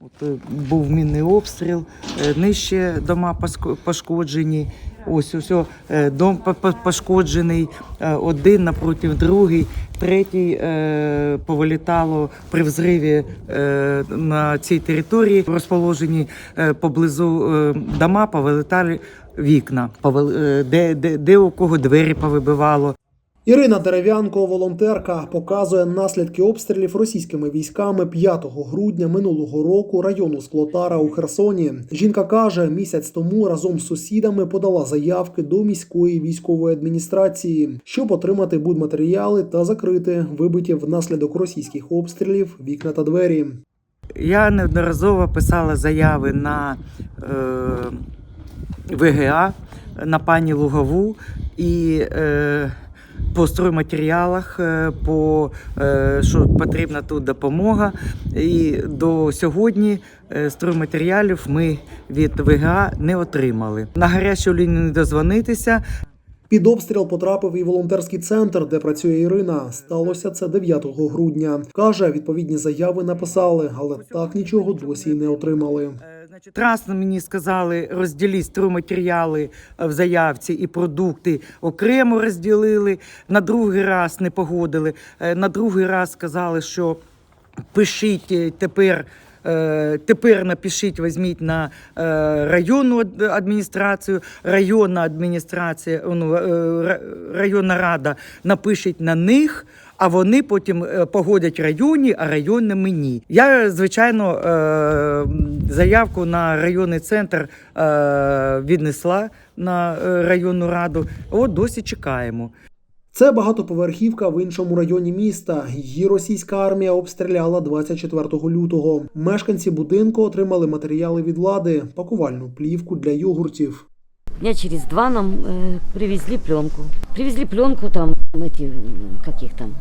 От е, був мінний обстріл, е, нижче дома пошкоджені. Ось ось е, дом по- по- пошкоджений, один напротив другий, третій повилітало при взриві на цій території. Розположені поблизу дома, повилітали вікна, де, де, де у кого двері повибивало. Ірина Дерев'янко, волонтерка, показує наслідки обстрілів російськими військами 5 грудня минулого року району Склотара у Херсоні. Жінка каже, місяць тому разом з сусідами подала заявки до міської військової адміністрації, щоб отримати будматеріали та закрити вибиті внаслідок російських обстрілів вікна та двері. Я неодноразово писала заяви на е, ВГА, на пані Лугову і е, по стройматеріалах, е, по, е, що потрібна тут допомога. І до сьогодні е, стройматеріалів ми від ВГА не отримали. На гарячу лінію не дозвонитися. Під обстріл потрапив і волонтерський центр, де працює Ірина. Сталося це 9 грудня. Каже, відповідні заяви написали, але так нічого досі не отримали. Значить, раз мені сказали розділіть стройматеріали е, в заявці і продукти окремо розділили. На другий раз не погодили. Е, На другий раз сказали, що пишіть е, тепер. Е, Тепер напишіть, візьміть на е, районну адміністрацію, районна адміністрація, ну, е, районна рада напишіть на них, а вони потім погодять районі, а районне мені. Я, звичайно, заявку на районний центр віднесла на районну раду. От досі чекаємо. Це багатоповерхівка в іншому районі міста. Її російська армія обстріляла 24 лютого. Мешканці будинку отримали матеріали від влади, пакувальну плівку для йогуртів. Дня через два нам э, привезли пленку. Привезли пленку там, эти, м, каких там,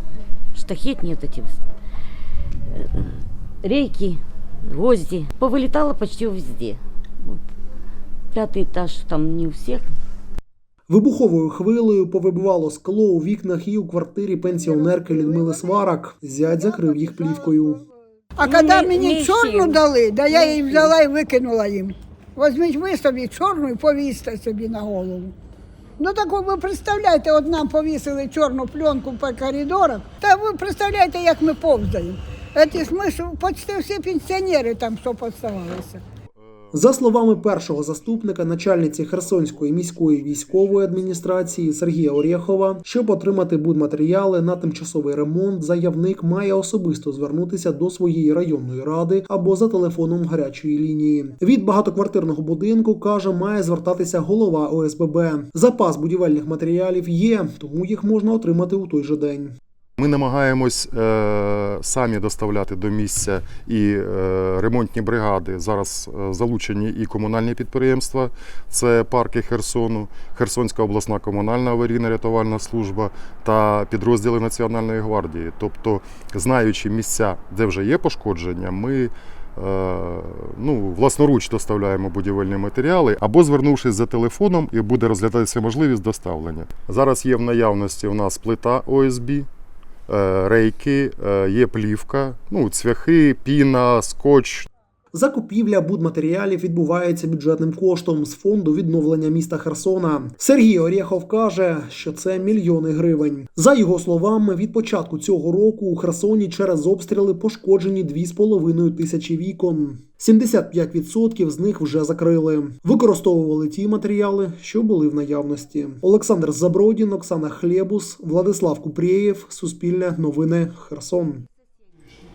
штахет нет эти, э, рейки, гвозди. Повылетало почти везде. Вот. Пятый этаж там не у всех. Вибуховою хвилею повибивало скло у вікнах і у квартирі пенсіонерки Людмили Сварак. Зять закрив їх плівкою. А коли мені чорну дали, да я її взяла і викинула їм. Возьміть ви собі чорну і повісьте собі на голову. Ну так ви представляєте, от нам повісили чорну пленку по коридорах. Та ви представляєте, як ми повзаємо. Ці ж ми почти всі пенсіонери там що поставалися. За словами першого заступника начальниці Херсонської міської військової адміністрації Сергія Орєхова, щоб отримати будматеріали на тимчасовий ремонт, заявник має особисто звернутися до своєї районної ради або за телефоном гарячої лінії. Від багатоквартирного будинку каже, має звертатися голова ОСББ. Запас будівельних матеріалів є, тому їх можна отримати у той же день. Ми намагаємось е, самі доставляти до місця і е, ремонтні бригади. Зараз е, залучені і комунальні підприємства, це парки Херсону, Херсонська обласна комунальна аварійна рятувальна служба та підрозділи Національної гвардії. Тобто, знаючи місця, де вже є пошкодження, ми. е, Ну, власноруч доставляємо будівельні матеріали або звернувшись за телефоном, і буде розглядатися можливість доставлення. Зараз є в наявності у нас плита ОСБ, рейки, е, є плівка, ну, цвяхи, піна, скотч, Закупівля будматеріалів відбувається бюджетним коштом з фонду відновлення міста Херсона. Сергій Орєхов каже, що це мільйони гривень. За його словами, від початку цього року у Херсоні через обстріли пошкоджені 2,5 тисячі вікон. 75% з них вже закрили. Використовували ті матеріали, що були в наявності. Олександр Забродін, Оксана Хлєбус, Владислав Купрієв, Суспільне новини, Херсон.